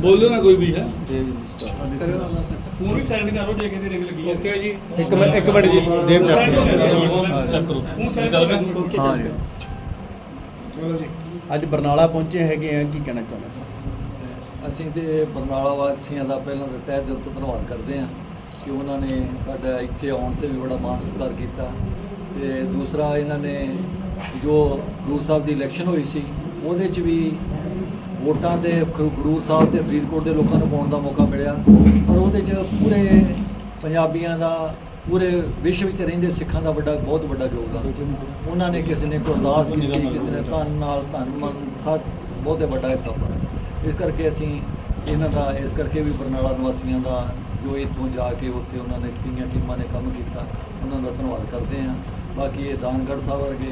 ਬੋਲੋ ਨਾ ਕੋਈ ਵੀ ਹੈ। ਸੈੱਟ ਫੋਨ ਵੀ ਸਾਈਡ ਕਰੋ ਜੇ ਕਿਤੇ ਰਿੰਗ ਲੱਗੀ ਹੈ। ਓਕੇ ਜੀ। ਇੱਕ ਮਿੰਟ ਇੱਕ ਮਿੰਟ ਜੀ ਦੇਵ ਚੈੱਕ ਕਰੋ। ਫੋਨ ਕਰੋ ਓਕੇ ਹਾਂ ਜੀ। ਅੱਜ ਬਰਨਾਲਾ ਪਹੁੰਚੇ ਹੈਗੇ ਆ ਕੀ ਕਹਿਣਾ ਚਾਹੁੰਦੇ ਸਰ? ਅਸੀਂ ਤੇ ਬਰਨਾਲਾ ਵਾਸੀਆਂ ਦਾ ਪਹਿਲਾਂ ਤਾਂ ਤਹਿ ਦਿਲ ਤੋਂ ਧੰਨਵਾਦ ਕਰਦੇ ਹਾਂ ਕਿ ਉਹਨਾਂ ਨੇ ਸਾਡਾ ਇੱਥੇ ਆਉਣ ਤੇ ਵੀ ਬੜਾ ਮਾਣ ਸਤਿਕਾਰ ਕੀਤਾ ਤੇ ਦੂਸਰਾ ਇਹਨਾਂ ਨੇ ਜੋ ਖਡੂਰ ਸਾਹਿਬ ਦੀ ਇਲੈਕਸ਼ਨ ਹੋਈ ਸੀ ਉਹਦੇ 'ਚ ਵੀ ਵੋਟਾਂ ਤੇ ਖ- ਖਡੂਰ ਸਾਹਿਬ ਤੇ ਫਰੀਦਕੋਟ ਦੇ ਲੋਕਾਂ ਨੂੰ ਪਾਉਣ ਦਾ ਮੌਕਾ ਮਿਲਿਆ। ਪਰ ਉਹਦੇ 'ਚ ਪੂਰੇ ਪੰਜਾਬੀਆਂ ਦਾ, ਪੂਰੇ ਵਿਸ਼ਵ ਵਿੱਚ ਰਹਿੰਦੇ ਸਿੱਖਾਂ ਦਾ ਵੱਡਾ, ਬਹੁਤ ਵੱਡਾ ਯੋਗਦਾਨ ਸੀ। ਉਹਨਾਂ ਨੇ ਕਿਸੇ ਨੇ ਗੁਰਦਾਸ ਕੀਤੀ, ਕਿਸੇ ਨੇ ਧਨ ਨਾਲ ਧਨ ਮਨ, ਸਭ ਬਹੁਤੇ ਵੱਡਾ ਹਿੱਸਾ ਪਾਇਆ। ਇਸ ਕਰਕੇ ਅਸੀਂ ਇਹਨਾਂ ਦਾ, ਇਸ ਕਰਕੇ ਵੀ ਬਰਨਾਲਾ ਨਿਵਾਸੀਆਂ ਦਾ ਜੋ ਇੱਥੋਂ ਜਾ ਕੇ ਉੱਥੇ ਉਹਨਾਂ ਨੇ ਕਈਆਂ ਟੀਮਾਂ ਨੇ ਕੰਮ ਕੀਤਾ, ਉਹਨਾਂ ਦਾ ਧੰਨਵਾਦ ਕਰਦੇ ਹਾਂ। ਬਾਕੀ ਇਹ ਦਾਨਗੜ੍ਹ ਸਾਹਿਬ ਵਰਗੇ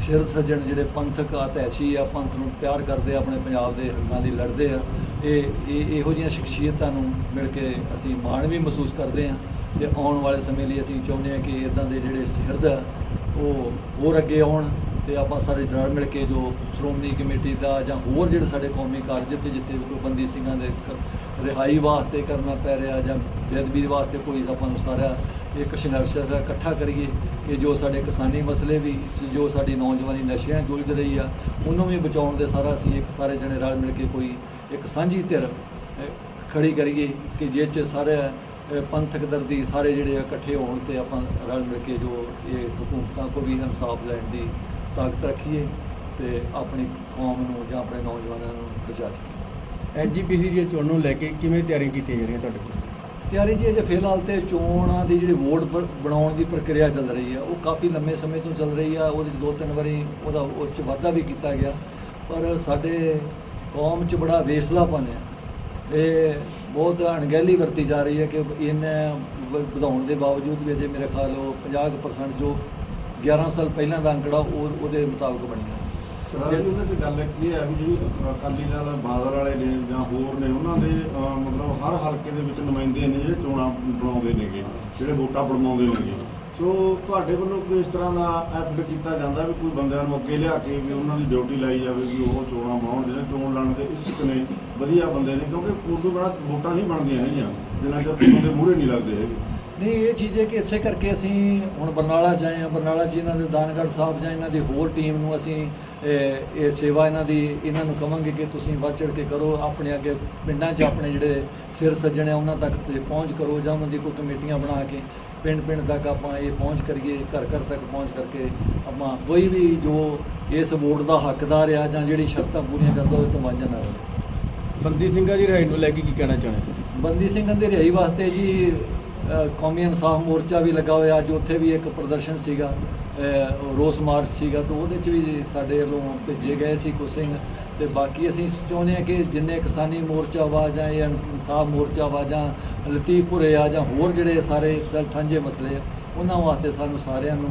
ਸ਼ਿਰ ਸੱਜਣ ਜਿਹੜੇ ਪੰਥਕ ਆਤੈਸ਼ੀ ਆ, ਪੰਥ ਨੂੰ ਪਿਆਰ ਕਰਦੇ ਆ, ਆਪਣੇ ਪੰਜਾਬ ਦੇ ਹੱਕਾਂ ਲਈ ਲੜਦੇ ਆ। ਇਹ ਇਹ, ਇਹੋ ਜਿਹੀਆਂ ਸ਼ਖਸੀਅਤਾਂ ਨੂੰ ਮਿਲ ਕੇ ਅਸੀਂ ਮਾਣ ਵੀ ਮਹਿਸੂਸ ਕਰਦੇ ਆ ਤੇ ਆਉਣ ਵਾਲੇ ਸਮੇਂ ਲਈ ਅਸੀਂ ਚਾਹੁੰਦੇ ਆ ਕਿ ਇਦਾਂ ਦੇ ਜਿਹੜੇ ਸਿਰਦ ਆ, ਉਹ ਹੋਰ ਅੱਗੇ ਆਉਣ। ਤੇ ਆਪਾਂ ਸਾਰੇ ਰਲ ਮਿਲ ਕੇ ਜੋ ਸ਼੍ਰੋਮਣੀ ਕਮੇਟੀ ਦਾ ਜਾਂ ਹੋਰ ਜਿਹੜੇ ਸਾਡੇ ਕੌਮੀ ਕਾਰਜ ਜਿੱਥੇ ਜਿੱਥੇ ਕੋਈ ਬੰਦੀ ਸਿੰਘਾਂ ਦੇ ਰਿਹਾਈ ਵਾਸਤੇ ਕਰਨਾ ਪੈ ਰਿਹਾ ਜਾਂ ਬੇਅਦਬੀ ਵਾਸਤੇ ਕੋਈ ਆਪਾਂ ਨੂੰ ਸਾਰਾ ਇੱਕ ਸੰਘਰਸ਼ ਇਕੱਠਾ ਕਰੀਏ ਕਿ ਜੋ ਸਾਡੇ ਕਿਸਾਨੀ ਮਸਲੇ ਵੀ ਜੋ ਸਾਡੀ ਨੌਜਵਾਨੀ ਨਸ਼ਿਆਂ 'ਚ ਰਹੀ ਆ ਉਹਨੂੰ ਵੀ ਬਚਾਉਣ ਦੇ ਸਾਰਾ ਅਸੀਂ ਇੱਕ ਸਾਰੇ ਜਣੇ ਰਲ ਮਿਲ ਕੇ ਕੋਈ ਇੱਕ ਸਾਂਝੀ ਧਿਰ ਅ, ਖੜੀ ਕਰੀਏ ਕਿ ਜਿਹ 'ਚ ਸਾਰੇ ਪੰਥਕ ਦਰਦੀ ਸਾਰੇ ਜਿਹੜੇ ਆ ਇਕੱਠੇ ਹੋਣ ਤੇ ਆਪਾਂ ਰਲ ਮਿਲ ਕੇ ਜੋ ਇਹ ਹਕੂਮਤਾਂ ਕੋ ਵੀ ਇਨਸਾਫ ਲੈਣ ਦੀ ਤਾਕਤ ਰੱਖੀਏ ਤੇ ਆਪਣੀ ਕੌਮ ਨੂੰ ਜਾਂ ਆਪਣੇ ਨੌਜਵਾਨਾਂ ਨੂੰ ਬਚਾ ਸਕੀਏ। ਐਜੀਪੀਸੀ ਦੀ ਚੋਣ ਨੂੰ ਲੈ ਕੇ ਕਿਵੇਂ ਤਿਆਰੀਆਂ ਕੀਤੀਆਂ ਜਾ ਰਹੀਆਂ ਤੁਹਾਡੇ ਕੋਲ? ਤਿਆਰੀ ਜੀ ਅਜੇ ਫਿਲਹਾਲ ਤੇ ਚੋਣਾਂ ਦੀ ਜਿਹੜੀ ਵੋਟ ਬਣਾਉਣ ਦੀ ਪ੍ਰਕਿਰਿਆ ਚੱਲ ਰਹੀ ਆ ਉਹ ਕਾਫੀ ਲੰਮੇ ਸਮੇਂ ਤੋਂ ਚੱਲ ਰਹੀ ਆ ਉਹਦੇ 'ਚ ਦੋ ਤਿੰਨ ਵਾਰੀ ਉਹਦਾ ਉਹ 'ਚ ਵਾਧਾ ਵੀ ਕੀਤਾ ਗਿਆ। ਪਰ ਸਾਡੇ ਕੌਮ 'ਚ ਬੜਾ ਵੇਸਲਾਪਨ ਆ। ਇਹ ਬਹੁਤ ਅਣਗਹਿਲੀ ਵਰਤੀ ਜਾ ਰਹੀ ਹੈ ਕਿ ਇਹਨੇ ਵਧਾਉਣ ਦੇ ਬਾਵਜੂਦ ਵੀ ਅਜੇ ਮੇਰੇ ਖਿਆਲ ਉਹ 50% ਜੋ 11 ਸਾਲ ਪਹਿਲਾਂ ਦਾ ਅੰਕੜਾ ਉਹ ਉਹਦੇ ਮੁਤਾਬਕ ਬਣੀਆਂ ਚ ਗੱਲ ਕੀ ਹੈ ਵੀ ਜਿਹੜੀ ਅਕਾਲੀ ਦਲ ਬਾਦਲ ਵਾਲੇ ਨੇ ਜਾਂ ਹੋਰ ਨੇ ਉਹਨਾਂ ਦੇ ਮਤਲਬ ਹਰ ਹਲਕੇ ਦੇ ਵਿੱਚ ਨੁਮਾਇੰਦੇ ਨੇ ਜਿਹੜੇ ਚੋਣਾਂ ਬਣਾਉਂਦੇ ਨੇਗੇ ਜਿਹੜੇ ਵੋਟਾਂ ਬਣਵਾਉਂਦੇ ਨੇਗੇ। ਸੋ ਤੁਹਾਡੇ ਵੱਲੋਂ ਕੋਈ ਇਸ ਤਰ੍ਹਾਂ ਦਾ ਐਫਰਟ ਕੀਤਾ ਜਾਂਦਾ ਵੀ ਕੋਈ ਬੰਦਿਆਂ ਨੂੰ ਅੱਗੇ ਲਿਆ ਕੇ ਵੀ ਉਹਨਾਂ ਦੀ ਡਿਊਟੀ ਲਾਈ ਜਾਵੇ ਵੀ ਉਹ ਚੋਣਾਂ ਬਣਾਉਣ ਜਿਹੜੇ ਚੋਣ ਲੜਨ ਦੇ ਇੱਛੁਕ ਨੇ ਵਧੀਆ ਬੰਦੇ ਨੇ ਕਿਉਂਕਿ ਉਦੋਂ ਬਾਅਦ ਵੋਟਾਂ ਨਹੀਂ ਬਣਦੀਆਂ ਹੈਗੀਆਂ ਜਿੰਨਾ ਚਿਰ ਬੰਦੇ ਮੂਹਰੇ ਨਹੀਂ ਲੱਗਦੇ ਹੈਗੇ। ਨਹੀਂ ਇਹ ਚੀਜ਼ ਹੈ ਕਿ ਇਸੇ ਕਰਕੇ ਅਸੀਂ ਹੁਣ ਬਰਨਾਲਾ 'ਚ ਆਏ ਹਾਂ। ਬਰਨਾਲਾ 'ਚ ਇਹਨਾਂ ਦੇ ਦਾਨਗੜ੍ਹ ਸਾਹਿਬ ਜਾਂ ਇਹਨਾਂ ਦੀ ਹੋਰ ਟੀਮ ਨੂੰ ਅਸੀਂ ਇਹ ਸੇਵਾ ਇਹਨਾਂ ਦੀ ਇਹਨਾਂ ਨੂੰ ਕਵਾਂਗੇ ਕਿ ਤੁਸੀਂ ਵੱਧ ਚੜ੍ਹ ਕੇ ਕਰੋ। ਆਪਣੇ ਅੱਗੇ ਪਿੰਡਾਂ 'ਚ ਆਪਣੇ ਜਿਹੜੇ ਸਿਰ ਸੱਜਣ ਆ ਉਹਨਾਂ ਤੱਕ ਤੇ ਪਹੁੰਚ ਕਰੋ ਜਾਂ ਉਹਨਾਂ ਦੀ ਕੋਈ ਕਮੇਟੀਆਂ ਬਣਾ ਕੇ ਪਿੰਡ ਪਿੰਡ ਤੱਕ ਆਪਾਂ ਇਹ ਪਹੁੰਚ ਕਰੀਏ ਘਰ ਘਰ ਤੱਕ ਪਹੁੰਚ ਕਰਕੇ ਆਪਾਂ ਕੋਈ ਵੀ ਜੋ ਇਸ ਵੋਟ ਦਾ ਹੱਕਦਾਰ ਆ ਜਾਂ ਜਿਹੜੀ ਸ਼ਰਤਾਂ ਪੂਰੀਆਂ ਕਰਦਾ ਉਹ ਤੋਂ ਵਾਂਝਾ ਨਾ ਰਹੇ ਬੰਦੀ ਸਿੰਘਾਂ ਦੀ ਰਿਹਾਈ ਨੂੰ ਲੈ ਕੇ ਕੀ ਕਹਿਣਾ ਚਾਹੁੰਦੇ ਬੰਦੀ ਸਿੰਘਾਂ ਦੀ ਰਿਹਾਈ ਵਾਸਤੇ ਜੀ ਕੌਮੀ ਇਨਸਾਫ ਮੋਰਚਾ ਵੀ ਲੱਗਾ ਹੋਇਆ, ਅੱਜ ਉੱਥੇ ਵੀ ਇੱਕ ਪ੍ਰਦਰਸ਼ਨ ਸੀਗਾ ਰੋਸ ਮਾਰਚ ਸੀਗਾ, ਤਾਂ ਉਹਦੇ 'ਚ ਵੀ ਸਾਡੇ ਵੱਲੋਂ ਭੇਜੇ ਗਏ ਸੀ ਕੁਝ ਸਿੰਘ ਤੇ ਬਾਕੀ ਅਸੀਂ ਚਾਹੁੰਦੇ ਹਾਂ ਕਿ ਜਿੰਨੇ ਕਿਸਾਨੀ ਮੋਰਚਾ ਵਾ ਜਾਂ ਇਹ ਇਨਸਾਫ ਮੋਰਚਾ ਵਾ ਜਾਂ ਲਤੀਫਪੁਰੇ ਆ ਜਾਂ ਹੋਰ ਜਿਹੜੇ ਸਾਰੇ ਸ- ਸਾਂਝੇ ਮਸਲੇ ਆ, ਉਹਨਾਂ ਵਾਸਤੇ ਸਾਨੂੰ ਸਾਰਿਆਂ ਨੂੰ,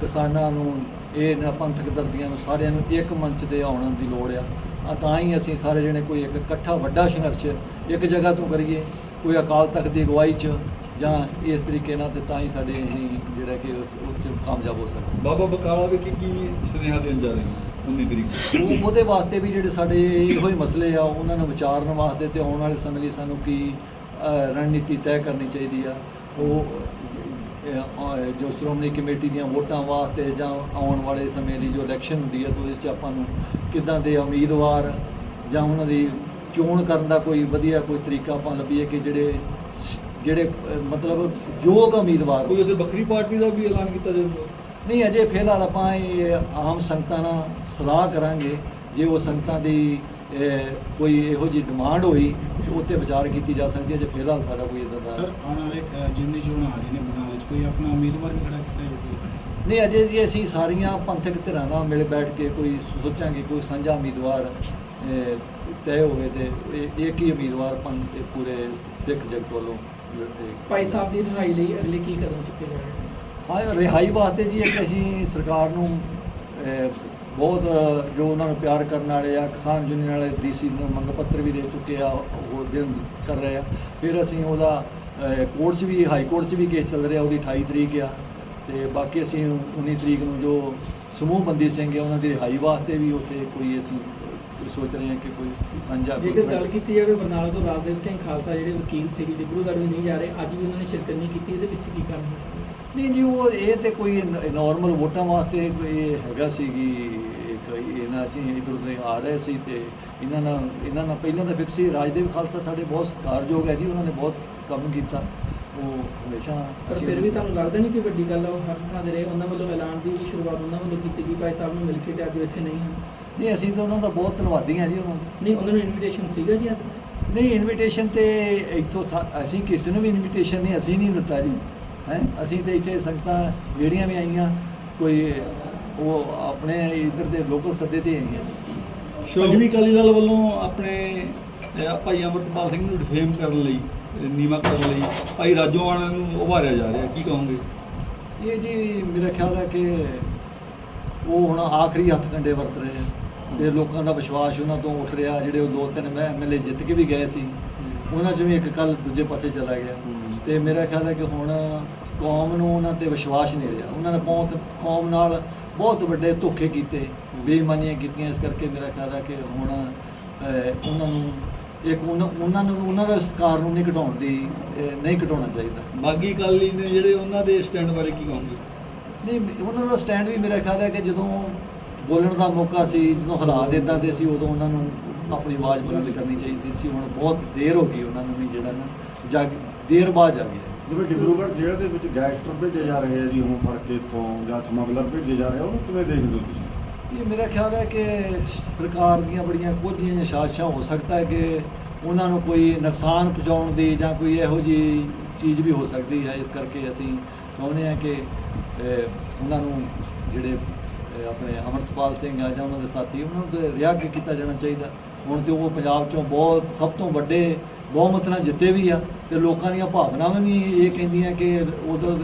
ਕਿਸਾਨਾਂ ਨੂੰ, ਇਹ ਨਾ ਪੰਥਕ ਦਰਦੀਆਂ ਨੂੰ ਸਾਰਿਆਂ ਨੂੰ ਇੱਕ ਮੰਚ ਤੇ ਆਉਣ ਦੀ ਲੋੜ ਆ। ਆ ਤਾਂ ਹੀ ਅਸੀਂ ਸਾਰੇ ਜਣੇ ਕੋਈ ਇੱਕ ਇਕੱਠਾ ਵੱਡਾ ਸੰਘਰਸ਼ ਇੱਕ ਜਗ੍ਹਾ ਤੋਂ ਕਰੀਏ, ਕੋਈ ਅਕਾਲ ਤਖਤ ਦੀ ਅਗਵਾਈ 'ਚ ਜਾਂ ਇਸ ਤਰੀਕੇ ਨਾਲ ਤੇ ਤਾਂ ਹੀ ਸਾਡੇ ਅਸੀਂ ਜਿਹੜਾ ਕਿ ਉਸ ਉਸ 'ਚ ਕਾਮਯਾਬ ਹੋ ਸਕਦੇ। ਬਾਬਾ ਬਕਾਲਾ ਵੇਖੀ ਕੀ ਸੁਨੇਹਾ ਦੇਣ ਜਾ ਰਹੇ ਹੋ 19 ਤਰੀਕ ਉਹ ਉਹਦੇ ਵਾਸਤੇ ਵੀ ਜਿਹੜੇ ਸਾਡੇ ਇਹੋ ਹੀ ਮਸਲੇ ਆ ਉਹਨਾਂ ਨੂੰ ਵਿਚਾਰਨ ਵਾਸਤੇ ਤੇ ਆਉਣ ਵਾਲੇ ਸਮੇਂ ਲਈ ਸਾਨੂੰ ਕੀ ਰਣਨੀਤੀ ਤੈਅ ਕਰਨੀ ਚਾਹੀਦੀ ਆ। ਉਹ ਜੋ ਸ਼੍ਰੋਮਣੀ ਕਮੇਟੀ ਦੀਆਂ ਵੋਟਾਂ ਵਾਸਤੇ ਜਾਂ ਆਉਣ ਵਾਲੇ ਸਮੇਂ ਲਈ ਜੋ ਇਲੈਕਸ਼ਨ ਹੁੰਦੀ ਆ ਤਾਂ ਉਹਦੇ 'ਚ ਆਪਾਂ ਨੂੰ ਕਿੱਦਾਂ ਦੇ ਉਮੀਦਵਾਰ ਜਾਂ ਉਹਨਾਂ ਦੀ ਚੋਣ ਕਰਨ ਦਾ ਕੋਈ ਵਧੀਆ ਕੋਈ ਤਰੀਕਾ ਆਪਾਂ ਲੱਭੀਏ ਕਿ ਜਿਹੜੇ ਜਿਹੜੇ ਮਤਲਬ ਯੋਗ ਉਮੀਦਵਾਰ ਕੋਈ ਉਹਦੇ ਵੱਖਰੀ ਪਾਰਟੀ ਦਾ ਵੀ ਐਲਾਨ ਕੀਤਾ ਜਾਊਗਾ? ਨਹੀਂ ਅਜੇ ਫਿਲਹਾਲ ਆਪਾਂ ਇਹ ਆਮ ਸੰਗਤਾਂ ਨਾਲ ਸਲਾਹ ਕਰਾਂਗੇ। ਜੇ ਉਹ ਸੰਗਤਾਂ ਦੀ ਕੋਈ ਇਹੋ ਜੀ ਡਿਮਾਂਡ ਹੋਈ ਤੇ ਉੱਤੇ ਵਿਚਾਰ ਕੀਤੀ ਜਾ ਸਕਦੀ ਹੈ ਜੇ ਫਿਲਹਾਲ ਸਾਡਾ ਕੋਈ ਇਦਾਂ ਦਾ ਸਰ ਆਉਣ ਵਾਲੇ ਜਿਮਨੀ ਚੋਣ ਆ ਰਹੇ ਨੇ ਬਨਾਲੇ ਚ ਕੋਈ ਆਪਣਾ ਉਮੀਦਵਾਰ ਵੀ ਖੜਾ ਕੀਤਾ ਜਾਊਗਾ ਨਹੀਂ ਅਜੇ ਜੀ ਅਸੀਂ ਸਾਰੀਆਂ ਪੰਥਕ ਧਿਰਾਂ ਨਾਲ ਮਿਲ ਬੈਠ ਕੇ ਕੋਈ ਸੋਚਾਂਗੇ ਕੋਈ ਸਾਂਝਾ ਉਮੀਦਵਾਰ ਤੈਅ ਹੋਵੇ ਤੇ ਇਹ- ਇੱਕ ਹੀ ਉਮੀਦਵਾਰ ਪੰਥ ਤੇ ਪੂਰੇ ਸਿੱਖ ਜਗਤ ਵੱਲੋਂ ਭਾਈ ਸਾਹਿਬ ਦੀ ਰਿਹਾਈ ਲਈ ਅਗਲੇ ਕੀ ਕਦਮ ਚੁੱਕੇ ਜਾ ਹਾਂ, ਰਿਹਾਈ ਵਾਸਤੇ ਜੀ ਇੱਕ ਅਸੀਂ ਸਰਕਾਰ ਨੂੰ ਬਹੁਤ ਜੋ ਉਹਨਾਂ ਨੂੰ ਪਿਆਰ ਕਰਨ ਵਾਲੇ ਆ, ਕਿਸਾਨ ਯੂਨੀਅਨ ਵਾਲੇ ਡੀਸੀ ਨੂੰ ਮੰਗ ਪੱਤਰ ਵੀ ਦੇ ਚੁੱਕੇ ਆ, ਉਹ ਦਿਨ ਕਰ ਰਹੇ ਆ। ਫਿਰ ਅਸੀਂ ਉਹਦਾ ਕੋਰਟ 'ਚ ਵੀ, ਹਾਈ ਕੋਰਟ 'ਚ ਵੀ ਕੇਸ ਚੱਲ ਰਿਹਾ ਉਹਦੀ 28 ਤਰੀਕ ਆ। ਤੇ ਬਾਕੀ ਅਸੀਂ 19 ਤਰੀਕ ਨੂੰ ਜੋ ਸਮੂਹ ਬੰਦੀ ਸਿੰਘ ਆ, ਉਹਨਾਂ ਦੀ ਰਿਹਾਈ ਵਾਸਤੇ ਵੀ ਉੱਥੇ ਕੋਈ ਅਸੀਂ ਸੋਚ ਰਹੇ ਹਾਂ ਕਿ ਕੋਈ ਸਾਂਝਾ ਜੇਕਰ ਗੱਲ ਕੀਤੀ ਜਾਵੇ ਬਰਨਾਲਾ ਤੋਂ ਰਾਜਦੇਵ ਸਿੰਘ ਖਾਲਸਾ ਜਿਹੜੇ ਵਕੀਲ ਸੀਗੇ ਡਿਬਰੂਗੜ੍ਹ ਵੀ ਨਹੀਂ ਜਾ ਰਹੇ ਅੱਜ ਵੀ ਉਹਨਾਂ ਨੇ ਸ਼ਿਰਕਤ ਨਹੀਂ ਕੀਤੀ ਇਹਦੇ ਪਿੱਛੇ ਕੀ ਕਾਰਨ ਹੋ ਸਕਦਾ ਨਹੀਂ ਜੀ ਉਹ ਇਹ ਤੇ ਕੋਈ ਨਾਰਮਲ ਵੋਟਾਂ ਵਾਸਤੇ ਕੋਈ ਇਹ ਹੈਗਾ ਸੀਗੀ ਇੱਕ ਇਹਨਾਂ ਅਸੀਂ ਇਧਰ ਉਧਰ ਆ ਰਹੇ ਸੀ ਤੇ ਇਹਨਾਂ ਨਾਲ ਇਹਨਾਂ ਨਾਲ ਪਹਿਲਾਂ ਤਾਂ ਫਿਕਸ ਸੀ ਰਾਜਦੇਵ ਖਾਲਸਾ ਸਾਡੇ ਬਹੁਤ ਸਤਿਕਾਰਯੋਗ ਹੈ ਜੀ ਉਹਨਾਂ ਨੇ ਬਹੁਤ ਕੰਮ ਕੀਤਾ। ਉਹ ਹਮੇਸ਼ਾ ਪਰ ਅਸੀਂ ਫਿਰ ਵੀ ਤੁਹਾਨੂੰ ਲੱਗਦਾ ਨਹੀਂ ਕਿ ਵੱਡੀ ਗੱਲ ਆ ਉਹ ਹਰ ਥਾਂ ਤੇ ਰਹੇ ਉਹਨਾਂ ਵੱਲੋਂ ਐਲਾਨ ਦੀ ਵੀ ਸ਼ੁਰੂਆਤ ਉਹਨਾਂ ਵੱਲੋਂ ਕੀਤੀ ਗਈ ਭਾਈ ਸਾਹਿਬ ਨੂੰ ਮਿਲ ਕੇ ਤੇ ਅੱਜ ਇੱਥੇ ਨਹੀਂ ਹਨ? ਨਹੀਂ ਅਸੀਂ ਤਾਂ ਉਹਨਾਂ ਦਾ ਬਹੁਤ ਧੰਨਵਾਦੀ ਹਾਂ ਜੀ ਉਹਨਾਂ ਦਾ। ਨਹੀਂ ਉਹਨਾਂ ਨੂੰ ਇਨਵੀਟੇਸ਼ਨ ਸੀਗਾ ਜੀ ਅੱਜ? ਨਹੀਂ ਇਨਵੀਟੇਸ਼ਨ ਤੇ ਇੱਥੋਂ ਸਾ- ਅਸੀਂ ਕਿਸੇ ਨੂੰ ਵੀ ਇਨਵੀਟੇਸ਼ਨ ਨਹੀਂ ਅਸੀਂ ਨਹੀਂ ਦਿੱਤਾ ਜੀ। ਹੈ? ਅਸੀਂ ਤੇ ਇੱਥੇ ਸੰਗਤਾਂ ਜਿਹੜੀਆਂ ਵੀ ਆਈਆਂ ਕੋਈ ਉਹ ਆਪਣੇ ਇੱਧਰ ਦੇ ਲੋਕਲ ਸੱਦੇ ਤੇ ਆਈਆਂ ਜੀ। ਸ਼੍ਰੋਮਣੀ ਅਕਾਲੀ ਦਲ ਵੱਲੋਂ ਆਪਣੇ ਅਹ, ਭਾਈ ਅਮਰਤਪਾਲ ਸਿੰਘ ਨੂੰ ਡਿਫੇਮ ਕਰਨ ਲਈ ਨੀਵਾਂ ਕਰਨ ਲਈ ਭਾਈ ਰਾਜੋਆਣਾ ਨੂੰ ਉਭਾਰਿਆ ਜਾ ਰਿਹਾ। ਕੀ ਕਹੋਗੇ? ਇਹ ਜੀ ਮੇਰਾ ਖਿਆਲ ਹੈ ਕਿ ਉਹ ਹੁਣ ਆਖਰੀ ਹੱਥ ਕੰਡੇ ਵਰਤ ਰਹੇ ਆ। ਤੇ ਲੋਕਾਂ ਦਾ ਵਿਸ਼ਵਾਸ ਉਹਨਾਂ ਤੋਂ ਉੱਠ ਰਿਹਾ ਜਿਹੜੇ ਉਹ ਦੋ ਤਿੰਨ ਐਮਐਲਏ ਜਿੱਤ ਕੇ ਵੀ ਗਏ ਸੀ ਉਹਨਾਂ ਚੋਂ ਵੀ ਇੱਕ ਕੱਲ ਦੂਜੇ ਪਾਸੇ ਚਲਾ ਗਿਆ। ਤੇ ਮੇਰਾ ਖਿਆਲ ਹੈ ਕਿ ਹੁਣ ਕੌਮ ਨੂੰ ਉਹਨਾਂ ਤੇ ਵਿਸ਼ਵਾਸ ਨਹੀਂ ਰਿਹਾ। ਉਹਨਾਂ ਨੇ ਬਹੁਤ ਕੌਮ ਨਾਲ ਬਹੁਤ ਵੱਡੇ ਧੋਖੇ ਕੀਤੇ ਬੇਈਮਾਨੀਆਂ ਕੀਤੀਆਂ। ਇਸ ਕਰਕੇ ਮੇਰਾ ਖਿਆਲ ਹੈ ਕਿ ਹੁਣ ਉਹਨਾਂ ਨੂੰ ਇੱਕ ਉਹਨਾਂ ਨੂੰ ਉਹਨਾਂ ਦਾ ਸਤਿਕਾਰ ਨੂੰ ਨਹੀਂ ਘਟਾਉਣ ਦੀ ਨਹੀਂ ਘਟਾਉਣਾ ਚਾਹੀਦਾ। ਬਾਗੀ ਅਕਾਲੀ ਨੇ ਜਿਹੜੇ ਉਹਨਾਂ ਦੇ ਸਟੈਂਡ ਬਾਰੇ ਕੀ ਕਹੋਗੇ? ਨਹੀਂ ਉਹਨਾਂ ਦਾ ਸਟੈਂਡ ਵੀ ਮੇਰਾ ਖਿਆਲ ਹੈ ਕਿ ਜਦੋਂ ਬੋਲਣ ਦਾ ਮੌਕਾ ਸੀ ਜਦੋਂ ਹਾਲਾਤ ਇਦਾਂ ਦੇ ਸੀ ਉਦੋਂ ਉਹਨਾਂ ਨੂੰ ਆਪਣੀ ਆਵਾਜ਼ ਬੁਲੰਦ ਕਰਨੀ ਚਾਹੀਦੀ ਸੀ। ਹੁਣ ਬਹੁਤ ਦੇਰ ਹੋ ਗਈ ਉਹਨਾਂ ਨੂੰ ਵੀ ਜਿਹੜਾ ਨਾ ਜਗ ਦੇਰ ਬਾਅਦ ਜਾ ਗਿਆ। ਜਿਵੇਂ ਡਿਬਰੂਗੜ੍ਹ ਜੇਲ੍ਹ ਦੇ ਵਿੱਚ ਗੈਂਗਸਟਰ ਭੇਜੇ ਜਾ ਰਹੇ ਆ ਜੀ ਹੁਣ ਫੜ ਕੇ ਇੱਥੋਂ ਜਾਂ ਸਮਗਲਰ ਭੇਜੇ ਜਾ ਰਹੇ ਆ ਉਹਨੂੰ ਕਿਵੇਂ ਦੇਖਦੇ ਹੋ ਤੁਸੀਂ? ਇਹ ਮੇਰਾ ਖਿਆਲ ਹੈ ਕਿ ਸਰਕਾਰ ਦੀਆਂ ਬੜੀਆਂ ਕੁਝ ਜਿਹੀਆਂ ਸਾਜ਼ਿਸ਼ਾਂ ਹੋ ਸਕਦਾ ਹੈ ਕਿ ਉਹਨਾਂ ਨੂੰ ਕੋਈ ਨੁਕਸਾਨ ਪਹੁੰਚਾਉਣ ਦੀ ਜਾਂ ਕੋਈ ਇਹੋ ਜਿਹੀ ਚੀਜ਼ ਵੀ ਹੋ ਸਕਦੀ ਹੈ। ਇਸ ਕਰਕੇ ਅਸੀਂ ਚਾਹੁੰਦੇ ਹਾਂ ਕਿ ਉਹਨਾਂ ਨੂੰ ਜਿਹੜੇ ਆਪਣੇ ਅਮਰਤਪਾਲ ਸਿੰਘ ਆ ਜਾਂ ਉਹਨਾਂ ਦੇ ਸਾਥੀ, ਉਹਨਾਂ ਨੂੰ ਤੇ ਰਿਆਗ ਕੀਤਾ ਜਾਣਾ ਚਾਹੀਦਾ। ਹੁਣ ਤੇ ਉਹ ਪੰਜਾਬ ਚੋਂ ਬਹੁਤ, ਸਭ ਤੋਂ ਵੱਡੇ ਬਹੁਮਤ ਨਾਲ ਜਿੱਤੇ ਵੀ ਆ ਤੇ ਲੋਕਾਂ ਦੀਆਂ ਭਾਵਨਾਵਾਂ ਵੀ ਇਹ ਕਹਿੰਦੀਆਂ ਕਿ ਉਧਰ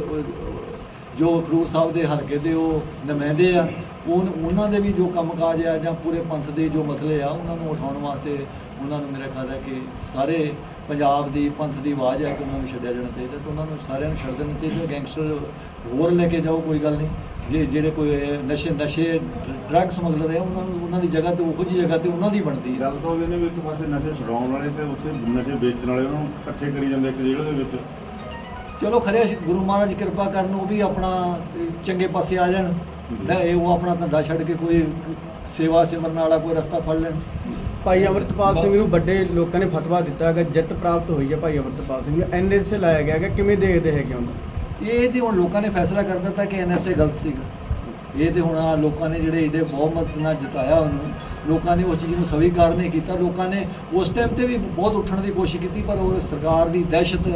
ਜੋ ਖਡੂਰ ਸਾਹਿਬ ਦੇ ਹਲਕੇ ਦੇ ਉਹ ਨੁਮਾਇੰਦੇ ਆ, ਉਹ ਉਹਨਾਂ ਦੇ ਵੀ ਜੋ ਕੰਮਕਾਜ ਆ ਜਾਂ ਪੂਰੇ ਪੰਥ ਦੇ ਜੋ ਮਸਲੇ ਆ, ਉਹਨਾਂ ਨੂੰ ਉਠਾਉਣ ਵਾਸਤੇ ਉਹਨਾਂ ਨੂੰ ਮੇਰਾ ਖਿਆਲ ਹੈ ਕਿ ਸਾਰੇ ਪੰਜਾਬ ਦੀ, ਪੰਥ ਦੀ ਆਵਾਜ਼ ਹੈ ਕਿ ਉਹਨਾਂ ਨੂੰ ਛੱਡਿਆ ਜਾਣਾ ਚਾਹੀਦਾ, ਤੇ ਉਹਨਾਂ ਨੂੰ ਸਾਰਿਆਂ ਨੂੰ ਛੱਡ ਦੇਣਾ ਚਾਹੀਦਾ, ਗੈਂਗਸਟਰ ਹੋਰ ਲੈ ਕੇ ਜਾਓ ਕੋਈ ਗੱਲ ਨਹੀਂ। ਜੇ ਜਿਹੜੇ ਕੋਈ ਨਸ਼ੇ ਨਸ਼ੇ ਡਰੱਗ ਸਮਗਲਰ ਹੈ ਉਹਨਾਂ ਨੂੰ ਉਹਨਾਂ ਦੀ ਜਗ੍ਹਾ ਤੇ, ਉਹੋ ਜਿਹੀ ਜਗ੍ਹਾ ਤੇ ਉਹਨਾਂ ਦੀ ਬਣਦੀ ਹੈ ਗੱਲ ਤਾਂ ਉਹ ਇਹਨੇ ਵੀ ਇੱਕ ਪਾਸੇ ਨਸ਼ੇ ਛਡਾਉਣ ਵਾਲੇ ਤੇ ਉੱਥੇ ਨਸ਼ੇ ਵੇਚਣ ਵਾਲੇ, ਉਹਨਾਂ ਨੂੰ ਇਕੱਠੇ ਕਰੀ ਜਾਂਦੇ ਇੱਕ ਜੇਲ੍ਹ ਦੇ ਵਿੱਚ। ਚਲੋ ਖਰੇ ਗੁਰੂ ਮਹਾਰਾਜ ਕਿਰਪਾ ਕਰਨ ਉਹ ਵੀ ਆਪਣਾ ਚੰਗੇ ਪਾਸੇ ਆ ਜਾਣ। ਲੈ ਇਹ ਉਹ ਆਪਣਾ ਧੰਦਾ ਛੱਡ ਕੇ ਕੋਈ ਸੇਵਾ ਸਿਮਰਨ ਵਾਲਾ ਕੋਈ ਰਸਤਾ ਫੜ ਲੈਣ। ਭਾਈ ਅਮਰਤਪਾਲ ਸਿੰਘ ਨੂੰ ਵੱਡੇ ਲੋਕਾਂ ਨੇ ਫਤਵਾ ਦਿੱਤਾ ਹੈਗਾ ਜਿੱਤ ਪ੍ਰਾਪਤ ਹੋਈ ਹੈ ਭਾਈ ਅਮਰਤਪਾਲ ਸਿੰਘ ਨੂੰ। ਐਨਐਸਏ ਲਾਇਆ ਗਿਆ ਹੈਗਾ ਕਿਵੇਂ ਦੇਖਦੇ ਹੈਗੇ ਉਹਨੂੰ ਇਹ ਤੇ ਹੁਣ ਲੋਕਾਂ ਨੇ ਫੈਸਲਾ ਕਰ ਦਿੱਤਾ ਕਿ ਐਨਐਸਏ ਗਲਤ ਸੀਗਾ। ਇਹ ਤੇ ਹੁਣ ਆਹ ਲੋਕਾਂ ਨੇ ਜਿਹੜੇ ਏਡੇ ਬਹੁਮਤ ਨਾਲ ਜਿਤਾਇਆ ਉਹਨੂੰ ਲੋਕਾਂ ਨੇ ਉਸ ਚੀਜ਼ ਨੂੰ ਸਵੀਕਾਰ ਨਹੀਂ ਕੀਤਾ। ਲੋਕਾਂ ਨੇ ਉਸ ਟਾਈਮ ਤੇ ਵੀ ਬਹੁਤ ਉੱਠਣ ਦੀ ਕੋਸ਼ਿਸ਼ ਕੀਤੀ, ਪਰ ਉਹ ਸਰਕਾਰ ਦੀ ਦਹਿਸ਼ਤ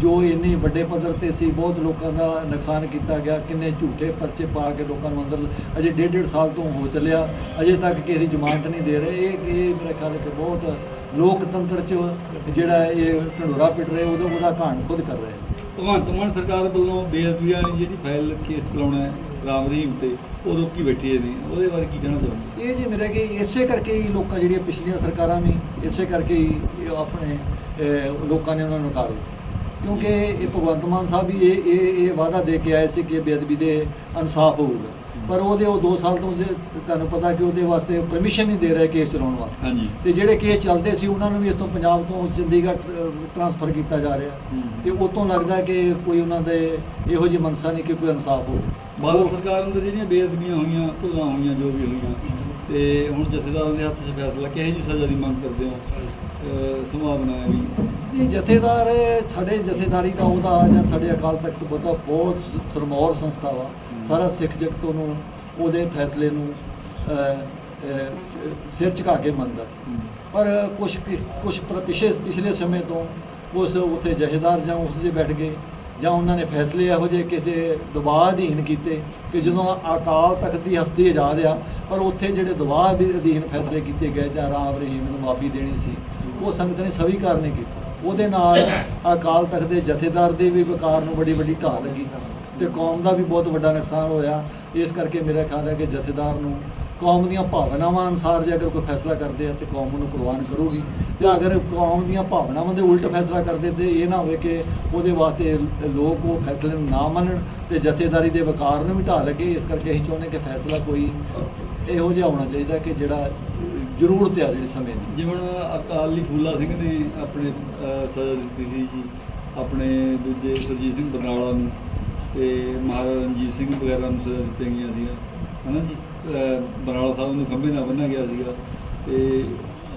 ਜੋ ਇੰਨੇ ਵੱਡੇ ਪੱਧਰ ਤੇ ਸੀ, ਬਹੁਤ ਲੋਕਾਂ ਦਾ ਨੁਕਸਾਨ ਕੀਤਾ ਗਿਆ। ਕਿੰਨੇ ਝੂਠੇ ਪਰਚੇ ਪਾ ਕੇ ਲੋਕਾਂ ਨੂੰ ਅੰਦਰ ਅਜੇ ਡੇਢ ਡੇਢ ਸਾਲ ਤੋਂ ਹੋ ਚੱਲਿਆ। ਅਜੇ ਤੱਕ ਕਿਸੇ ਦੀ ਜ਼ਮਾਨਤ ਨਹੀਂ ਦੇ ਰਹੇ। ਇਹ ਇਹ ਮੇਰਾ ਖਿਆਲ ਕਿ ਬਹੁਤ ਲੋਕਤੰਤਰ 'ਚ ਜਿਹੜਾ ਇਹ ਢੰਡੋਰਾ ਪਿੱਟ ਰਹੇ, ਉਹਦਾ ਉਹਦਾ ਘਾਣ ਖੁਦ ਕਰ ਰਹੇ। ਭਗਵੰਤ ਮਾਨ ਸਰਕਾਰ ਵੱਲੋਂ ਬੇਅਦਬੀਆਂ ਵਾਲੀ ਜਿਹੜੀ ਫਾਈਲ ਕੇਸ ਚਲਾਉਣਾ ਹੈ ਰਾਮ ਰਹੀਮ ਤੇ ਉਹ ਰੋਕੀ ਬੈਠੀ ਨੇ। ਉਹਦੇ ਬਾਰੇ ਕੀ ਕਹਿਣਾ ਚਾਹੁੰਦੇ ਇਹ ਜੀ ਮੇਰੇ ਕਿ ਇਸੇ ਕਰਕੇ ਹੀ ਲੋਕਾਂ ਜਿਹੜੀਆਂ ਪਿਛਲੀਆਂ ਸਰਕਾਰਾਂ ਵੀ, ਇਸੇ ਕਰਕੇ ਹੀ ਆਪਣੇ ਲੋਕਾਂ ਨੇ ਉਹਨਾਂ ਨੂੰ ਨਕਾਰ ਕਿਉਂਕਿ ਇਹ ਭਗਵੰਤ ਮਾਨ ਸਾਹਿਬ ਵੀ ਇਹ ਇਹ ਇਹ ਵਾਅਦਾ ਦੇ ਕੇ ਆਏ ਸੀ ਕਿ ਬੇਅਦਬੀ ਦੇ ਇਨਸਾਫ ਹੋਊਗਾ। ਪਰ ਉਹਦੇ ਉਹ 2 ਸਾਲ ਤੋਂ ਜੇ ਤੁਹਾਨੂੰ ਪਤਾ ਕਿ ਉਹਦੇ ਵਾਸਤੇ ਪਰਮਿਸ਼ਨ ਨਹੀਂ ਦੇ ਰਹੇ ਕੇਸ ਚਲਾਉਣ ਵਾਸਤੇ। ਹਾਂਜੀ। ਤੇ ਜਿਹੜੇ ਕੇਸ ਚੱਲਦੇ ਸੀ ਉਹਨਾਂ ਨੂੰ ਵੀ ਇੱਥੋਂ ਪੰਜਾਬ ਤੋਂ ਚੰਡੀਗੜ੍ਹ ਟ੍ਰਾਂਸਫਰ ਕੀਤਾ ਜਾ ਰਿਹਾ। ਤੇ ਉਤੋਂ ਲੱਗਦਾ ਕਿ ਕੋਈ ਉਹਨਾਂ ਦੇ ਇਹੋ ਜਿਹੀ ਮਨਸਾ ਨਹੀਂ ਕਿ ਕੋਈ ਇਨਸਾਫ ਹੋਵੇ। ਬਾਦਲ ਸਰਕਾਰ ਅੰਦਰ ਜਿਹੜੀਆਂ ਬੇਅਦਬੀਆਂ ਹੋਈਆਂ ਭੁੱਲਾਂ ਹੋਈਆਂ ਜੋ ਵੀ ਹੋਈਆਂ ਤੇ ਹੁਣ ਜਥੇਦਾਰਾਂ ਦੇ ਹੱਥ 'ਚ ਫੈਸਲਾ ਕਿਹੋ ਜੀ ਸਜ਼ਾ ਦੀ ਮੰਗ ਕਰਦੇ ਹੋ? ਸੰਭਾਵਨਾ ਹੈ ਵੀ। ਇਹ ਜਥੇਦਾਰ ਸਾਡੇ ਜਥੇਦਾਰੀ ਦਾ ਉਹਦਾ ਜਾਂ ਸਾਡੇ ਅਕਾਲ ਤਖਤ ਪਤਾ ਬਹੁਤ ਸਰਮੌਰ ਸੰਸਥਾ ਵਾ। ਸਾਰਾ ਸਿੱਖ ਜਗਤ ਉਹਨੂੰ ਉਹਦੇ ਫੈਸਲੇ ਨੂੰ ਸਿਰ ਝੁਕਾ ਕੇ ਮੰਨਦਾ ਸੀ। ਪਰ ਕੁਝ ਕੁਝ ਪਿਛਲੇ ਪਿਛਲੇ ਸਮੇਂ ਤੋਂ ਉਸ ਉੱਥੇ ਜਥੇਦਾਰ ਜਾਂ ਉਸ ਜੇ ਬੈਠ ਗਏ ਜਾਂ ਉਹਨਾਂ ਨੇ ਫੈਸਲੇ ਇਹੋ ਜਿਹੇ ਕਿਸੇ ਦਬਾਅ ਅਧੀਨ ਕੀਤੇ ਕਿ ਜਦੋਂ ਅਕਾਲ ਤਖਤ ਦੀ ਹਸਤੀ ਆਜ਼ਾਦ ਆ ਪਰ ਉੱਥੇ ਜਿਹੜੇ ਦਬਾਅ ਦੇ ਅਧੀਨ ਫੈਸਲੇ ਕੀਤੇ ਗਏ ਜਾਂ ਰਾਮ ਰਹੀਮ ਨੂੰ ਮਾਫੀ ਦੇਣੀ ਸੀ ਉਹ ਸੰਗਤ ਨੇ ਸਵੀਕਾਰ ਨਹੀਂ ਕੀਤਾ। ਉਹਦੇ ਨਾਲ ਅਕਾਲ ਤਖਤ ਦੇ ਜਥੇਦਾਰ ਦੇ ਵੀ ਵਕਾਰ ਨੂੰ ਬੜੀ ਵੱਡੀ ਢਾਹ ਲੱਗੀ ਤੇ ਕੌਮ ਦਾ ਵੀ ਬਹੁਤ ਵੱਡਾ ਨੁਕਸਾਨ ਹੋਇਆ। ਇਸ ਕਰਕੇ ਮੇਰਾ ਖਿਆਲ ਹੈ ਕਿ ਜਥੇਦਾਰ ਨੂੰ ਕੌਮ ਦੀਆਂ ਭਾਵਨਾਵਾਂ ਅਨੁਸਾਰ ਜੇ ਅਗਰ ਕੋਈ ਫੈਸਲਾ ਕਰਦੇ ਆ ਤੇ ਕੌਮ ਨੂੰ ਕੁਰਬਾਨ ਕਰੂਗੀ। ਤੇ ਅਗਰ ਕੌਮ ਦੀਆਂ ਭਾਵਨਾਵਾਂ ਦੇ ਉਲਟ ਫੈਸਲਾ ਕਰਦੇ ਤੇ ਇਹ ਨਾ ਹੋਵੇ ਕਿ ਉਹਦੇ ਵਾਸਤੇ ਲੋਕ ਉਹ ਫੈਸਲੇ ਨੂੰ ਨਾ ਮੰਨਣ ਤੇ ਜਥੇਦਾਰੀ ਦੇ ਵਕਾਰ ਨੂੰ ਵੀ ਢਾਹ ਲੱਗੇ। ਇਸ ਕਰਕੇ ਅਸੀਂ ਚਾਹੁੰਦੇ ਕਿ ਫੈਸਲਾ ਕੋਈ ਇਹੋ ਜਿਹਾ ਹੋਣਾ ਚਾਹੀਦਾ ਕਿ ਜਿਹੜਾ ਜ਼ਰੂਰਤ ਹੈ ਜਿਹੜੀ ਸਮੇਂ ਦੀ। ਜਿਵੇਂ ਅਕਾਲੀ ਫੂਲਾ ਸਿੰਘ ਨੇ ਆਪਣੇ ਸਜ਼ਾ ਦਿੱਤੀ ਸੀ ਜੀ ਆਪਣੇ ਦੂਜੇ ਸਰਜੀਤ ਸਿੰਘ ਬਰਨਾਲਾ ਨੂੰ ਤੇ ਮਹਾਰਾਜਾ ਰਣਜੀਤ ਸਿੰਘ ਵਗੈਰਾ ਨੂੰ ਸਜ਼ਾ ਦਿੱਤੀਆਂ ਗਈਆਂ ਸੀਗੀਆਂ ਹਨਾ ਜੀ? ਬਰਨਾਲਾ ਸਾਹਿਬ ਨੂੰ ਖੰਭੇ ਨਾਲ ਬੰਨ੍ਹਿਆ ਗਿਆ ਸੀਗਾ ਤੇ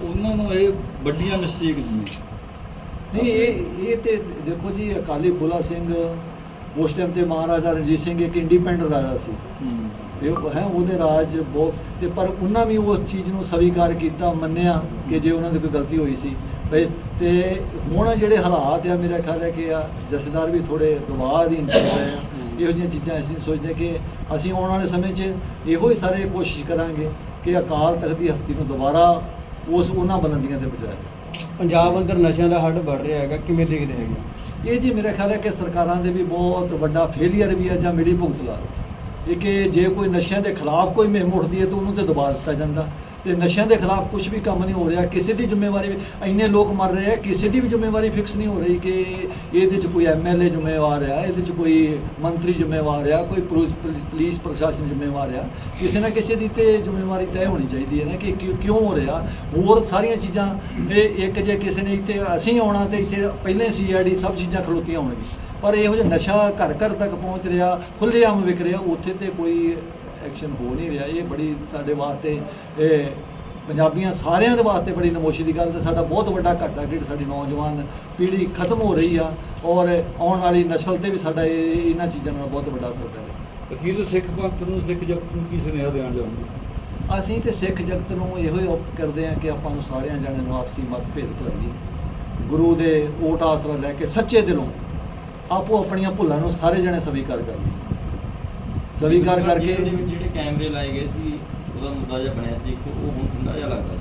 ਉਹਨਾਂ ਨੂੰ ਇਹ ਵੱਡੀਆਂ ਮਿਸਟੇਕ ਨੇ। ਨਹੀਂ ਇਹ ਇਹ ਤੇ ਦੇਖੋ ਜੀ ਅਕਾਲੀ ਫੂਲਾ ਸਿੰਘ ਉਸ ਟਾਈਮ ਤੇ ਮਹਾਰਾਜਾ ਰਣਜੀਤ ਸਿੰਘ ਇੱਕ ਇੰਡੀਪੈਂਡੈਂਟ ਰਾਜਾ ਸੀ। ਹੂੰ ਇਹ ਹੈ ਉਹਦੇ ਰਾਜ ਬਹੁਤ ਤੇ ਪਰ ਉਹਨਾਂ ਵੀ ਉਸ ਚੀਜ਼ ਨੂੰ ਸਵੀਕਾਰ ਕੀਤਾ ਮੰਨਿਆ ਕਿ ਜੇ ਉਹਨਾਂ ਦੀ ਕੋਈ ਗਲਤੀ ਹੋਈ ਸੀ। ਤੇ ਤੇ ਹੁਣ ਜਿਹੜੇ ਹਾਲਾਤ ਆ ਮੇਰਾ ਖਿਆਲ ਹੈ ਕਿ ਆ ਜਥੇਦਾਰ ਵੀ ਥੋੜੇ ਦਬਾਅ ਅਧੀਨ ਚੱਲ ਰਹੇ ਆ। ਇਹੋ ਜਿਹੀਆਂ ਚੀਜ਼ਾਂ ਅਸੀਂ ਸੋਚਦੇ ਕਿ ਅਸੀਂ ਆਉਣ ਵਾਲੇ ਸਮੇਂ 'ਚ ਇਹੋ ਹੀ ਸਾਰੇ ਕੋਸ਼ਿਸ਼ ਕਰਾਂਗੇ ਕਿ ਅਕਾਲ ਤਖਤ ਦੀ ਹਸਤੀ ਨੂੰ ਦੁਬਾਰਾ ਉਸ ਉਹਨਾਂ ਬੁਲੰਦੀਆਂ ਤੇ ਪਹੁੰਚਾਇਆ ਪੰਜਾਬ ਅੰਦਰ ਨਸ਼ਿਆਂ ਦਾ ਹੱਡ ਵੱਧ ਰਿਹਾ ਹੈਗਾ ਕਿਵੇਂ ਦੇਖਦੇ ਹੈਗੇ? ਇਹ ਜੀ ਮੇਰੇ ਖਿਆਲ ਹੈ ਕਿ ਸਰਕਾਰਾਂ ਦੇ ਵੀ ਬਹੁਤ ਵੱਡਾ ਫੇਲਿਅਰ ਵੀ ਹੈ ਜਾਂ ਮਿਲੀ ਭੁਗਤ ਲਾ ਕਿ ਜੇ ਕੋਈ ਨਸ਼ਿਆਂ ਦੇ ਖਿਲਾਫ ਕੋਈ ਮੁਹਿੰਮ ਉੱਠਦੀ ਹੈ ਤਾਂ ਉਹਨੂੰ ਤੇ ਦਬਾ ਦਿੱਤਾ ਜਾਂਦਾ। ਤੇ ਨਸ਼ਿਆਂ ਦੇ ਖਿਲਾਫ ਕੁਝ ਵੀ ਕੰਮ ਨਹੀਂ ਹੋ ਰਿਹਾ, ਕਿਸੇ ਦੀ ਜ਼ਿੰਮੇਵਾਰੀ ਵੀ ਇੰਨੇ ਲੋਕ ਮਰ ਰਹੇ ਆ, ਕਿਸੇ ਦੀ ਵੀ ਜ਼ਿੰਮੇਵਾਰੀ ਫਿਕਸ ਨਹੀਂ ਹੋ ਰਹੀ ਕਿ ਇਹਦੇ 'ਚ ਕੋਈ ਐਮਐਲਏ ਜ਼ਿੰਮੇਵਾਰ ਆ, ਇਹਦੇ 'ਚ ਕੋਈ ਮੰਤਰੀ ਜ਼ਿੰਮੇਵਾਰ ਆ, ਕੋਈ ਪੁਲਿਸ ਪੁਲਿਸ ਪ੍ਰਸ਼ਾਸਨ ਜ਼ਿੰਮੇਵਾਰ ਆ। ਕਿਸੇ ਨਾ ਕਿਸੇ ਦੀ ਤੇ ਜ਼ਿੰਮੇਵਾਰੀ ਤੈਅ ਹੋਣੀ ਚਾਹੀਦੀ ਹੈ ਨਾ ਕਿ ਕਿਉਂ ਕਿਉਂ ਹੋ ਰਿਹਾ। ਹੋਰ ਸਾਰੀਆਂ ਚੀਜ਼ਾਂ ਇਹ ਇੱਕ ਜੇ ਕਿਸੇ ਨੇ ਇੱਥੇ ਅਸੀਂ ਆਉਣਾ ਤੇ ਇੱਥੇ ਪਹਿਲੇ ਸੀਆਈਡੀ ਸਭ ਚੀਜ਼ਾਂ ਖਲੋਤੀਆਂ ਹੋਣਗੀਆਂ। ਪਰ ਇਹੋ ਜਿਹਾ ਨਸ਼ਾ ਘਰ ਘਰ ਤੱਕ ਪਹੁੰਚ ਰਿਹਾ ਖੁੱਲ੍ਹੇਆਮ ਵਿਕ ਰਿਹਾ ਉੱਥੇ ਤੇ ਕੋਈ ਐਕਸ਼ਨ ਹੋ ਨਹੀਂ ਰਿਹਾ। ਇਹ ਬੜੀ ਸਾਡੇ ਵਾਸਤੇ ਇਹ ਪੰਜਾਬੀਆਂ ਸਾਰਿਆਂ ਦੇ ਵਾਸਤੇ ਬੜੀ ਨਮੋਸ਼ੀ ਦੀ ਗੱਲ ਤੇ ਸਾਡਾ ਬਹੁਤ ਵੱਡਾ ਘਾਟਾ ਕਿ ਸਾਡੀ ਨੌਜਵਾਨ ਪੀੜ੍ਹੀ ਖਤਮ ਹੋ ਰਹੀ ਆ ਔਰ ਆਉਣ ਵਾਲੀ ਨਸਲ ਤੇ ਵੀ ਸਾਡਾ ਇਹ ਇਹਨਾਂ ਚੀਜ਼ਾਂ ਨਾਲ ਬਹੁਤ ਵੱਡਾ ਅਸਰ ਪੈ ਰਿਹਾ। ਅਖੀਰ ਸਿੱਖ ਪੰਥ ਨੂੰ ਸਿੱਖ ਜਗਤ ਨੂੰ ਕੀ ਸੁਨੇਹਾ ਦੇਣਾ ਚਾਹੁੰਦੇ ਅਸੀਂ ਤੇ ਸਿੱਖ ਜਗਤ ਨੂੰ ਇਹੋ ਹੀ ਉਪ ਕਰਦੇ ਹਾਂ ਕਿ ਆਪਾਂ ਨੂੰ ਸਾਰਿਆਂ ਜਣਿਆਂ ਨੂੰ ਆਪਸੀ ਮਤਭੇਦ ਭੁਲਾਈਏ ਗੁਰੂ ਦੇ ਓਟ ਆਸਰਾ ਲੈ ਕੇ ਸੱਚੇ ਦਿਲੋਂ ਆਪੋ ਆਪਣੀਆਂ ਭੁੱਲਾਂ ਨੂੰ ਸਾਰੇ ਜਣੇ ਸਵੀਕਾਰ ਕਰ ਸਵੀਕਾਰ ਕਰਕੇ ਉਹਦੇ ਵਿੱਚ ਜਿਹੜੇ ਕੈਮਰੇ ਲਾਏ ਗਏ ਸੀ ਉਹਦਾ ਮੁੱਦਾ ਜਿਹਾ ਬਣਿਆ ਸੀ ਇੱਕ ਉਹ ਹੁਣ ਠੰਡਾ ਜਿਹਾ ਲੱਗਦਾ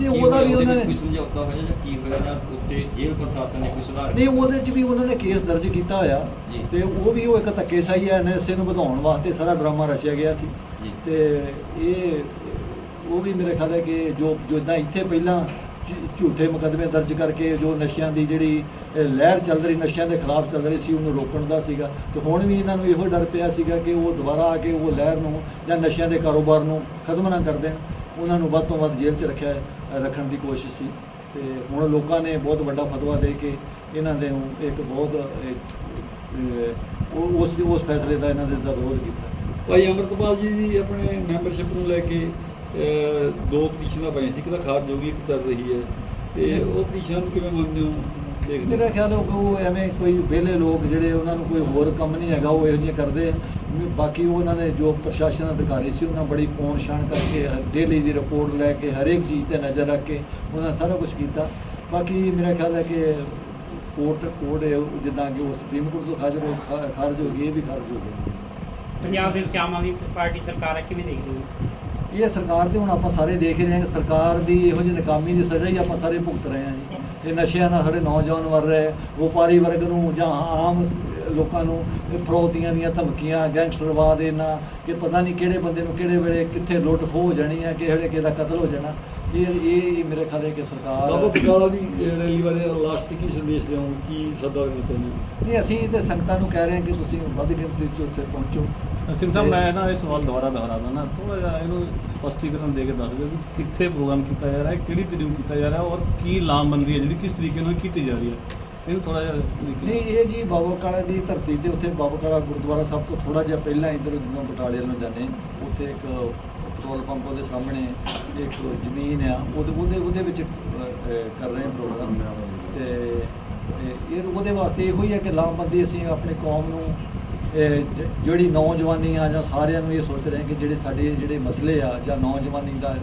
ਨਹੀਂ, ਕੀ ਉਹਦਾ? ਵੀ ਉਹਨਾਂ ਨੇ- ਕੋਈ ਸਮਝੌਤਾ ਹੋਇਆ ਜਾਂ ਕੀ ਹੋਇਆ ਜਾਂ ਉੱਥੇ ਜੇਲ੍ਹ ਪ੍ਰਸ਼ਾਸਨ ਨੇ ਕੋਈ ਸੁਧਾਰ ਨਹੀਂ ਉਹਦੇ 'ਚ ਵੀ ਉਹਨਾਂ ਨੇ ਕੇਸ ਦਰਜ ਕੀਤਾ ਹੋਇਆ। ਤੇ ਉਹ ਵੀ ਉਹ ਇੱਕ ਧੱਕੇਸ਼ਾਹੀ ਹੈ ਐਨਐਸਏ ਨੂੰ ਵਧਾਉਣ ਵਾਸਤੇ ਸਾਰਾ ਡਰਾਮਾ ਰਚਿਆ ਗਿਆ ਸੀ। ਤੇ ਇਹ ਉਹ ਵੀ ਮੇਰੇ ਖਿਆਲ ਹੈ ਕਿ ਜੋ ਜੋ ਇਦਾਂ ਇੱਥੇ ਪਹਿਲਾਂ ਝੂਠੇ ਮੁਕੱਦਮੇ ਦਰਜ ਕਰਕੇ ਜੋ ਨਸ਼ਿਆਂ ਦੀ ਜਿਹੜੀ ਲਹਿਰ ਚੱਲ ਰਹੀ, ਨਸ਼ਿਆਂ ਦੇ ਖਿਲਾਫ ਚੱਲ ਰਹੀ ਸੀ, ਉਹਨੂੰ ਰੋਕਣ ਦਾ ਸੀਗਾ। ਤੇ ਹੁਣ ਵੀ ਇਹਨਾਂ ਨੂੰ ਇਹੋ ਡਰ ਪਿਆ ਸੀਗਾ ਕਿ ਉਹ ਦੁਬਾਰਾ ਆ ਕੇ ਉਹ ਲਹਿਰ ਨੂੰ ਜਾਂ ਨਸ਼ਿਆਂ ਦੇ ਕਾਰੋਬਾਰ ਨੂੰ ਖਤਮ ਨਾ ਕਰ ਦੇਣ। ਉਹਨਾਂ ਨੂੰ ਵੱਧ ਤੋਂ ਵੱਧ ਜੇਲ੍ਹ 'ਚ ਰੱਖਿਆ ਰੱਖਣ ਦੀ ਕੋਸ਼ਿਸ਼ ਸੀ। ਤੇ ਹੁਣ ਲੋਕਾਂ ਨੇ ਬਹੁਤ ਵੱਡਾ ਫਤਵਾ ਦੇ ਕੇ ਇਹਨਾਂ ਦੇ ਇੱਕ ਬਹੁਤ ਉਸ ਉਸ ਫੈਸਲੇ ਦਾ ਇਹਨਾਂ ਦੇ ਦਾ ਵਿਰੋਧ ਕੀਤਾ। ਭਾਈ ਅਮਰਤਪਾਲ ਜੀ ਦੀ ਆਪਣੇ ਮੈਂਬਰਸ਼ਿਪ ਨੂੰ ਲੈ ਕੇ ਦੋ ਪਟੀਸ਼ਨਾਂ ਪਈਆਂ ਸੀ ਇੱਕ ਤਾਂ ਖਾਰਜ ਹੋ ਗਈ ਇੱਕ ਚੱਲ ਰਹੀ ਹੈ। ਤੇ ਉਹ ਪਟੀਸ਼ਨ ਨੂੰ ਕਿਵੇਂ ਮੰਨਦੇ ਹੋ? ਦੇਖਦੇ ਮੇਰਾ ਖਿਆਲ ਹੈ ਕਿ ਉਹ ਐਵੇਂ ਕੋਈ ਵਿਹਲੇ ਲੋਕ ਜਿਹੜੇ ਉਹਨਾਂ ਨੂੰ ਕੋਈ ਹੋਰ ਕੰਮ ਨਹੀਂ ਹੈਗਾ ਉਹ ਇਹੋ ਜਿਹੀਆਂ ਕਰਦੇ ਬਾਕੀ ਉਹ ਉਹਨਾਂ ਦੇ ਜੋ ਪ੍ਰਸ਼ਾਸਨ ਅਧਿਕਾਰੀ ਸੀ ਉਹਨਾਂ ਬੜੀ ਪੌਣ ਛਾਣ ਕਰਕੇ ਡੇਲੀ ਦੀ ਰਿਪੋਰਟ ਲੈ ਕੇ ਹਰੇਕ ਚੀਜ਼ ਤੇ ਨਜ਼ਰ ਰੱਖ ਕੇ ਉਹਨਾਂ ਸਾਰਾ ਕੁਝ ਕੀਤਾ। ਬਾਕੀ ਮੇਰਾ ਖਿਆਲ ਹੈ ਕਿ ਕੋਰਟ ਉਹ ਜਿੱਦਾਂ ਕਿ ਉਹ ਸੁਪਰੀਮ ਕੋਰਟ ਤੋਂ ਖਾਰਜ ਹੋ ਖਾਰਜ ਹੋ ਗਈ ਇਹ ਵੀ ਖਾਰਜ ਹੋ ਗਈ। ਪੰਜਾਬ ਦੇ ਵਿੱਚ ਆਮ ਆਦਮੀ ਪਾਰਟੀ ਸਰਕਾਰ ਹੈ ਕਿਵੇਂ ਦੇਖਦੇ ਹੋ? ਇਹ ਸਰਕਾਰ ਦੇ ਹੁਣ ਆਪਾਂ ਸਾਰੇ ਦੇਖ ਰਹੇ ਹਾਂ ਕਿ ਸਰਕਾਰ ਦੀ ਇਹੋ ਜਿਹੀ ਨਕਾਮੀ ਦੀ ਸਜ਼ਾ ਹੀ ਆਪਾਂ ਸਾਰੇ ਭੁਗਤ ਰਹੇ ਹਾਂ ਜੀ। ਇਹ ਨਸ਼ਿਆਂ ਨਾਲ ਸਾਡੇ ਨੌਜਵਾਨ ਵਰ ਰਹੇ, ਵਪਾਰੀ ਵਰਗ ਨੂੰ ਜਾਂ ਆਮ ਲੋਕਾਂ ਨੂੰ ਫਰੋਤੀਆਂ ਦੀਆਂ ਧਮਕੀਆਂ ਗੈਂਗਸਟਰਵਾਦ ਇਹਨਾਂ ਕਿ ਪਤਾ ਨਹੀਂ ਕਿਹੜੇ ਬੰਦੇ ਨੂੰ ਕਿਹੜੇ ਵੇਲੇ ਕਿੱਥੇ ਲੁੱਟ ਖੋਹ ਹੋ ਜਾਣੀ ਹੈ ਕਿਹੜੇ ਕਿਹਦਾ ਕਤਲ ਹੋ ਜਾਣਾ। ਇਹ ਇਹ ਮੇਰੇ ਖਿਆਲ ਹੈ ਕਿ ਬਾਬਾ ਸਰਕਾਰ ਬਕਾਲਾ ਦੀ ਰੈਲੀ ਬਾਰੇ ਲਾਸਟ ਤੇ ਕੀ ਸੰਦੇਸ਼ ਦਿਓਗੇ ਕੀ ਸੱਦਾ ਚਾਹੁੰਦੇ ਹੋ? ਨਹੀਂ ਅਸੀਂ ਤੇ ਸੰਗਤਾਂ ਨੂੰ ਕਹਿ ਰਹੇ ਹਾਂ ਕਿ ਤੁਸੀਂ ਵੱਧ ਗਿਣਤੀ 'ਚ ਉੱਥੇ ਪਹੁੰਚੋ। ਸਿੰਘ ਸਾਹਿਬ ਮੈਂ ਨਾ ਇਹ ਸਵਾਲ ਦੁਬਾਰਾ ਦੁਹਰਾਦਾ ਨਾ ਥੋੜਾ ਜਿਹਾ ਇਹਨੂੰ ਸਪਸ਼ਟੀਕਰਨ ਦੇ ਕੇ ਦੱਸ ਦਿਓ ਕਿ ਕਿੱਥੇ ਪ੍ਰੋਗਰਾਮ ਕੀਤਾ ਜਾ ਰਿਹਾ ਹੈ ਕਿਹੜੀ ਤਰੀਕ ਨੂੰ ਕੀਤਾ ਜਾ ਰਿਹਾ ਹੈ ਔਰ ਕੀ ਲਾਮਬੰਦੀ ਹੈ ਜਿਹੜੀ ਕਿਸ ਤਰੀਕੇ ਨਾਲ ਕੀਤੀ ਜਾ ਰਹੀ ਹੈ। ਇਹਨੂੰ ਥੋੜਾ ਜਿਹਾ ਨਹੀਂ, ਇਹ ਜੀ ਬਾਬਾ ਕਾਲਾ ਦੀ ਧਰਤੀ ਤੇ ਉੱਥੇ ਬਾਬਾ ਕਾਲਾ ਗੁਰਦੁਆਰਾ ਸਾਹਿਬ ਤੋਂ ਥੋੜਾ ਜਿਹਾ ਪਹਿਲਾਂ ਇੱਧਰ ਜਦੋਂ ਬਟਾਲੇ ਨੂੰ ਜਾਂਦੇ ਉੱਥੇ ਇੱਕ ਪੈਟਰੋਲ ਪੰਪ ਉਹਦੇ ਸਾਹਮਣੇ ਇੱਕ ਜ਼ਮੀਨ ਆ, ਉਹਦੇ ਉਹਦੇ ਉਹਦੇ ਵਿੱਚ ਕਰ ਰਹੇ ਪ੍ਰੋਗਰਾਮ ਤੇ ਇਹ ਉਹਦੇ ਵਾਸਤੇ ਇਹੋ ਹੀ ਹੈ ਕਿ ਲਾਮਬੰਦੀ ਅਸੀਂ ਆਪਣੇ ਕੌਮ ਨੂੰ ਜਿਹੜੀ ਨੌਜਵਾਨੀ ਆ ਜਾਂ ਸਾਰਿਆਂ ਨੂੰ ਇਹ ਸੋਚ ਰਹੇ ਹਾਂ ਕਿ ਜਿਹੜੇ ਸਾਡੇ ਜਿਹੜੇ ਮਸਲੇ ਆ ਜਾਂ ਨੌਜਵਾਨੀ ਦਾ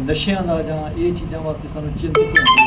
ਨਸ਼ਿਆਂ ਦਾ ਜਾਂ ਇਹ ਚੀਜ਼ਾਂ ਵਾਸਤੇ ਸਾਨੂੰ ਚਿੰਤਤ ਹੋਣਾ।